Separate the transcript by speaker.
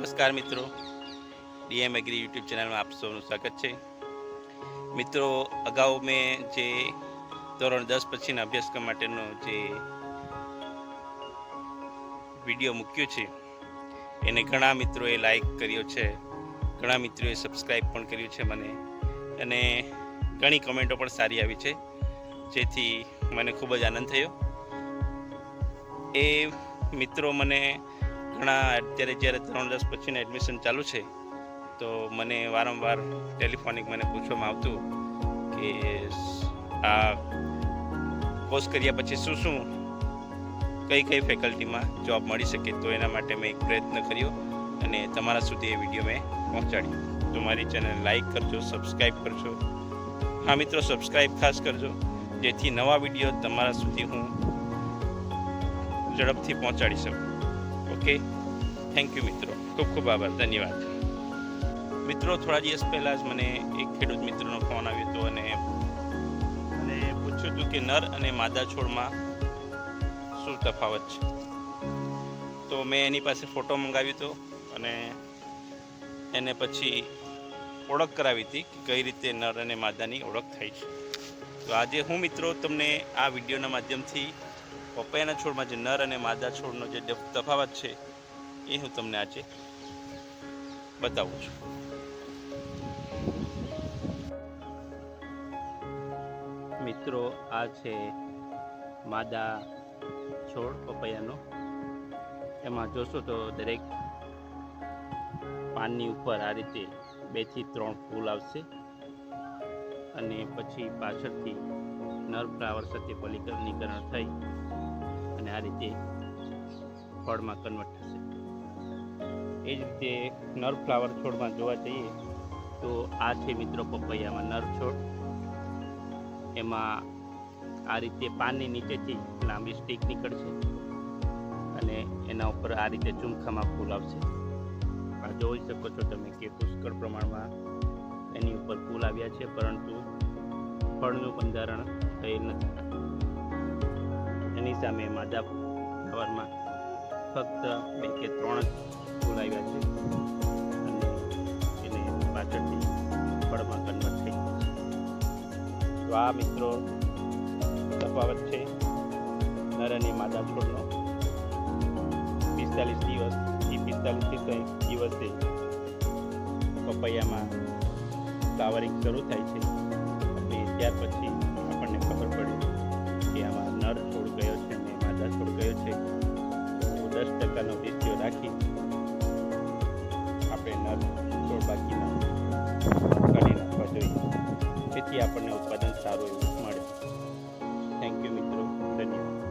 Speaker 1: નમસ્કાર મિત્રો. DM agri YouTube ચેનલમાં આપ સૌનું સ્વાગત છે. મિત્રો, અગાઉ મેં જે ધોરણ દસ પછીના અભ્યાસક્રમ માટેનો જે વીડિયો મૂક્યો છે, એને ઘણા મિત્રોએ લાઈક કર્યો છે, ઘણા મિત્રોએ સબસ્ક્રાઈબ પણ કર્યું છે મને. અને ઘણી કમેન્ટો પણ સારી આવી છે, જેથી મને ખૂબ જ આનંદ થયો. એ મિત્રો મને ઘણા અત્યારે જ્યારે ધોરણ દસ પછીના એડમિશન ચાલુ છે, તો મને વારંવાર ટેલિફોનિક મને પૂછવામાં આવતું કે આ કોર્સ કર્યા પછી શું શું કઈ કઈ ફેકલ્ટીમાં જોબ મળી શકે, તો એના માટે મેં એક પ્રયત્ન કર્યો અને તમારા સુધી એ વીડિયો મેં પહોંચાડ્યો તો મારી ચેનલ લાઈક કરજો સબસ્ક્રાઈબ કરજો. હા મિત્રો સબસ્ક્રાઈબ ખાસ કરજો, જેથી નવા વીડિયો તમારા સુધી હું ઝડપથી પહોંચાડી શકું. ઓકે. થેન્ક યુ મિત્રો. ખૂબ ખૂબ આભાર. ધન્યવાદ. મિત્રો, થોડા દિવસ પહેલાં જ મને એક ખેડૂત મિત્રનો ફોન આવ્યો હતો અને મને પૂછ્યું હતું કે નર અને માદા છોડમાં શું તફાવત છે? તો મેં એની પાસે ફોટો મંગાવ્યો હતો અને એને પછી ઓળખ કરાવી હતી કે કઈ રીતે નર અને માદાની ઓળખ થાય છે. તો આજે હું, મિત્રો, તમને આ વિડીયોના માધ્યમથી પપૈયાના છોડમાં જે નર અને માદા છોડનો જે તફાવત છે, એ હું તમને આજે બતાવું છું. મિત્રો, આ છે માદા છોડ, પપૈયાનો. એમાં જોશો તો દરેક પાનની ઉપર આ રીતે બેથી ત્રણ ફૂલ આવશે. અને પછી પાછળથી નર ફ્લાવર સાથે પલીકરણીકરણ થઈ. આ રીતે ફળમાં કન્વર્ટ થશે. એ જ રીતે નર ફ્લાવર છોડમાં જોવા જઈએ તો આ છે મિત્રો પપૈયામાં નર છોડ. એમાં આ રીતે પાનની નીચેથી લાંબી સ્ટીક નીકળશે અને એના ઉપર આ રીતે ચુમખામાં ફૂલ આવશે. આ જોઈ શકો છો તમે કે પુષ્કળ પ્રમાણમાં એની ઉપર ફૂલ આવ્યા છે, પરંતુ ફળનું બંધારણ થયેલ નથી. સામે ફ્લાવરમાં ફક્ત બે કે ત્રણ જ ફૂલ છે. અને એને પાછળથી ફળમાં કન્વર્ટ થઈ ગયું છે. તો આ મિત્રો તફાવત છે. નર અને માદા પિસ્તાલીસ દિવસ પિસ્તાલીસથી પિસ્તાલીસ દિવસે પપૈયામાં ફ્લાવરિંગ શરૂ થાય છે. અને ત્યાર પછી આપણને ખબર પડે ટકાનો રેશિયો રાખી આપણે નર છોડ બાકીના કાઢી નાખવા જોઈએ. જેથી આપણને ઉત્પાદન સારું એવું મળે. થેન્ક યુ મિત્રો. ધન્યવાદ.